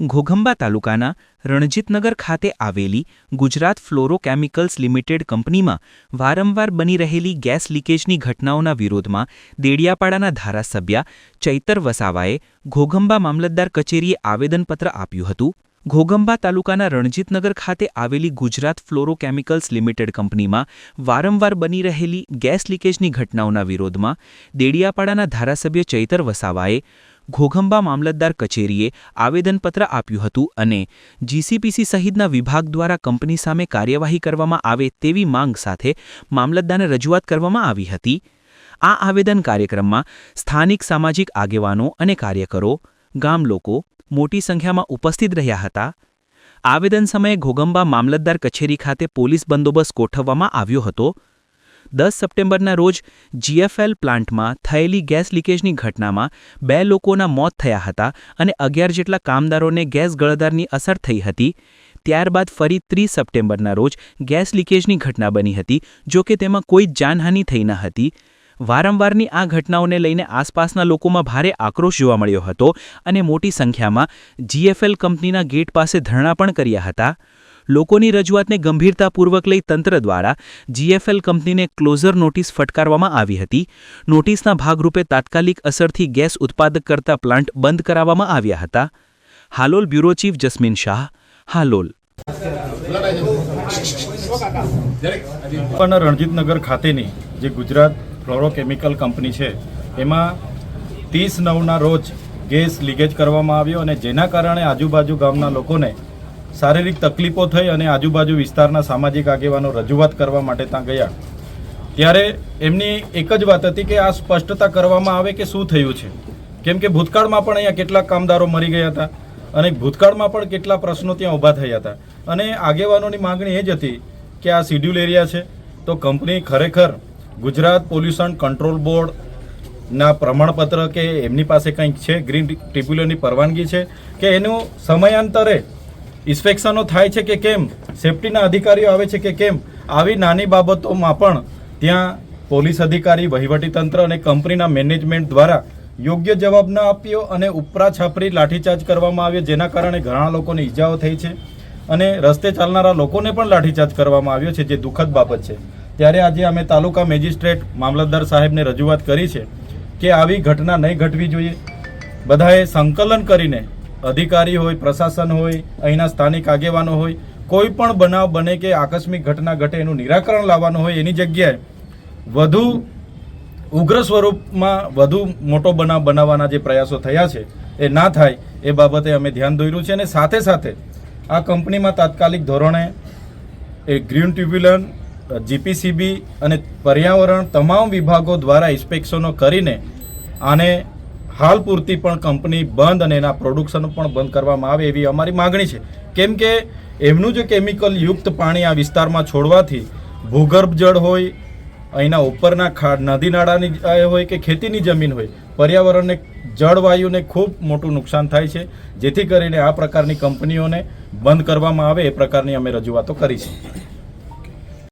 ઘોઘંબા તાલુકાના રણજીતનગર ખાતે આવેલી ગુજરાત ફ્લોરોકેમિકલ્સ લિમિટેડ કંપનીમાં વારંવાર બની રહેલી ગેસ લીકેજની ઘટનાઓના વિરોધમાં દેડિયાપાડાના ધારાસભ્ય ચૈતર વસાવાએ ઘોઘંબા મામલતદાર કચેરીએ આવેદનપત્ર આપ્યું હતું. ઘોઘંબા તાલુકાના રણજીતનગર ખાતે આવેલી ગુજરાત ફ્લોરોકેમિકલ્સ લિમિટેડ કંપનીમાં વારંવાર બની રહેલી ગેસ લીકેજની ઘટનાઓના વિરોધમાં દેડિયાપાડાના ધારાસભ્ય ચૈતર વસાવાએ ઘોઘંબા મામલતદાર કચેરીએ આવેદનપત્ર આપ્યું હતું અને જીસીપીસી સહિતના વિભાગ દ્વારા કંપની સામે કાર્યવાહી કરવામાં આવે તેવી માંગ સાથે મામલતદારને રજૂઆત કરવામાં આવી હતી. આ આવેદન કાર્યક્રમમાં સ્થાનિક સામાજિક આગેવાનો અને કાર્યકરો, ગામ લોકો મોટી સંખ્યામાં ઉપસ્થિત રહ્યા હતા. આવેદન સમયે ઘોગંબા મામલતદાર કચેરી ખાતે પોલીસ બંદોબસ્ત ગોઠવવામાં આવ્યો હતો. દસ સપ્ટેમ્બરના રોજ જીએફએલ પ્લાન્ટમાં થયેલી ગેસ લીકેજની ઘટનામાં બે લોકોના મોત થયા હતા અને અગિયાર જેટલા કામદારોને ગેસ ગળદારની અસર થઈ હતી. ત્યારબાદ ફરી ત્રીસ સપ્ટેમ્બરના રોજ ગેસ લીકેજની ઘટના બની હતી, જો કે તેમાં કોઈ જાનહાનિ થઈ ન હતી. વારંવારની આ ઘટનાઓને લઈને આસપાસના લોકોમાં ભારે આક્રોશ જોવા મળ્યો હતો અને મોટી સંખ્યામાં જીએફએલ કંપનીના ગેટ પાસે ધરણા પણ કર્યા હતા. લોકોની રજૂઆતને ગંભીરતાપૂર્વક લઈ તંત્ર દ્વારા જીએફએલ કંપનીને ક્લોઝર નોટિસ ફટકારવામાં આવી હતી. નોટિસના ભાગરૂપે તાત્કાલિક અસરથી ગેસ ઉત્પાદક કરતા પ્લાન્ટ બંધ કરાવવામાં આવ્યા હતા. Halol bureau chief Jasmin Shah, Halol. Ranjitnagar ખાતેની જે ગુજરાત ફ્લોરોકેમિકલ કંપની છે, એમાં ત્રીસ નવના રોજ ગેસ લીકેજ કરવામાં આવ્યો અને જેના કારણે આજુબાજુ ગામના લોકોને શારીરિક તકલીફો થઈ અને આજુબાજુ વિસ્તારના સામાજિક આગેવાનો રજૂઆત કરવા માટે ત્યાં ગયા. ત્યારે એમની એક જ વાત હતી કે આ સ્પષ્ટતા કરવામાં આવે કે શું થયું છે? કેમ કે ભૂતકાળમાં પણ અહીંયા કેટલાક કામદારો મરી ગયા હતા અને ભૂતકાળમાં પણ કેટલા પ્રશ્નો ત્યાં ઊભા થયા હતા. અને આગેવાનોની માગણી એ જ હતી કે આ શિડ્યુલ એરિયા છે. તો કંપની ખરેખર ગુજરાત પોલ્યુશન કંટ્રોલ બોર્ડના પ્રમાણપત્ર કે એમની પાસે કંઈક છે? ગ્રીન ટ્રિબ્યુનલની પરવાનગી છે કે એનું સમયાંતરે ઇન્સ્પેક્શનો થાય છે કે કેમ? સેફટીના અધિકારીઓ આવે છે કે કેમ? આવી નાની બાબતોમાં પણ ત્યાં પોલીસ અધિકારી વહીવટીતંત્ર અને કંપનીના મેનેજમેન્ટ દ્વારા યોગ્ય જવાબ ન આપ્યો અને ઉપરા છાપરી લાઠીચાર્જ કરવામાં આવ્યો, જેના કારણે ઘણા લોકોને ઈજાઓ થઈ છે અને રસ્તે ચાલનારા લોકોને પણ લાઠીચાર્જ કરવામાં આવ્યો છે, જે દુઃખદ બાબત છે. ત્યારે આજે અમે તાલુકા મેજિસ્ટ્રેટ મામલતદાર સાહેબને રજૂઆત કરી છે કે આવી ઘટના નહીં ઘટવી જોઈએ. બધાએ સંકલન કરીને અધિકારી હોય, પ્રશાસન હોય, અહીંના સ્થાનિક આગેવાનો હોય, કોઈ પણ બનાવ બને કે આકસ્મિક ઘટના ઘટે એનું નિરાકરણ લાવવાનું હોય એની જગ્યાએ વધુ ઉગ્ર સ્વરૂપમાં વધુ મોટો બનાવ બનાવવાના જે પ્રયાસો થયા છે, એ ના થાય, એ બાબતે અમે ધ્યાન દોર્યું છે અને સાથે સાથે આ કંપનીમાં તાત્કાલિક ધોરણે એ ગ્રીન ટ્રિબ્યુનલ જીપીસીબી અને પર્યાવરણ તમામ વિભાગો દ્વારા ઇન્સ્પેક્શનો કરીને આને હાલ પૂરતી પણ કંપની બંધ અને એના પ્રોડક્શન પણ બંધ કરવામાં આવે એવી અમારી માગણી છે. કેમ કે એમનું જે કેમિકલ યુક્ત પાણી આ વિસ્તારમાં છોડવાથી ભૂગર્ભ જળ હોય, અહીંના ઉપરના ખાડ નદી નાળાની હોય કે ખેતીની જમીન હોય, પર્યાવરણને, જળવાયુને ખૂબ મોટું નુકસાન થાય છે. જેથી કરીને આ પ્રકારની કંપનીઓને બંધ કરવામાં આવે, એ પ્રકારની અમે રજૂઆતો કરી છે.